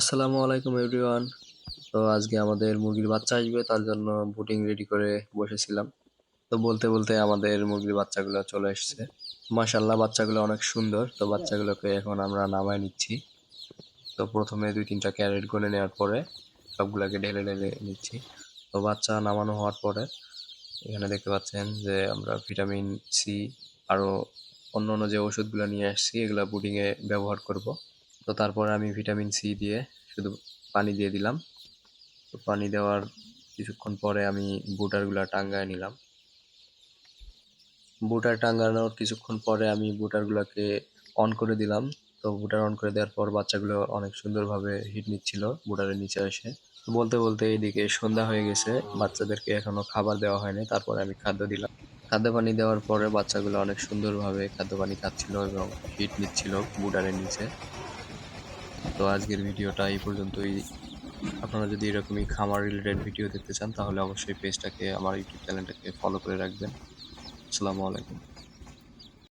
আসসালামু আলাইকুম এভরিওয়ান। তো আজকে আমাদের মুরগির বাচ্চা আসবে, তার জন্য বুটিং রেডি করে বসেছিলাম। তো বলতে বলতে আমাদের মুরগির বাচ্চাগুলো চলে এসেছে। মাশাল্লাহ বাচ্চাগুলো অনেক সুন্দর। তো বাচ্চাগুলোকে এখন আমরা নামায় নিচ্ছি। তো প্রথমে দুই তিনটা ক্যারেট গনে নেওয়ার পরে সবগুলোকে ঢেলে ঢেলে নিচ্ছি। তো বাচ্চা নামানো হওয়ার পরে এখানে দেখতে পাচ্ছেন যে আমরা ভিটামিন সি আরও অন্য অন্য যে ওষুধগুলো নিয়ে আসছি, এগুলো বুডিংয়ে ব্যবহার করব। তো তারপরে আমি ভিটামিন সি দিয়ে শুধু পানি দিয়ে দিলাম। তো পানি দেওয়ার কিছুক্ষণ পরে আমি বুটারগুলো টাঙ্গায় নিলাম। বুটার টাঙ্গানোর কিছুক্ষণ পরে আমি বুটারগুলোকে অন করে দিলাম। তো বুটার অন করে দেওয়ার পর বাচ্চাগুলো অনেক সুন্দরভাবে হিট নিচ্ছিল বুটারের নিচে এসে। বলতে বলতে এইদিকে সন্ধ্যা হয়ে গেছে, বাচ্চাদেরকে এখনও খাবার দেওয়া হয়নি, তারপরে আমি খাদ্য দিলাম। খাদ্য পানি দেওয়ার পরে বাচ্চাগুলো অনেক সুন্দরভাবে খাদ্য পানি খাচ্ছিল এবং হিট নিচ্ছিল বুটারের নিচে। তো আজকের ভিডিওটা এই পর্যন্তই। আপনারা যদি এরকমই খামার রিলেটেড ভিডিও দেখতে চান, তাহলে অবশ্যই পেজটাকে আমার ইউটিউব চ্যানেলটাকে ফলো করে রাখবেন। আসসালামু আলাইকুম।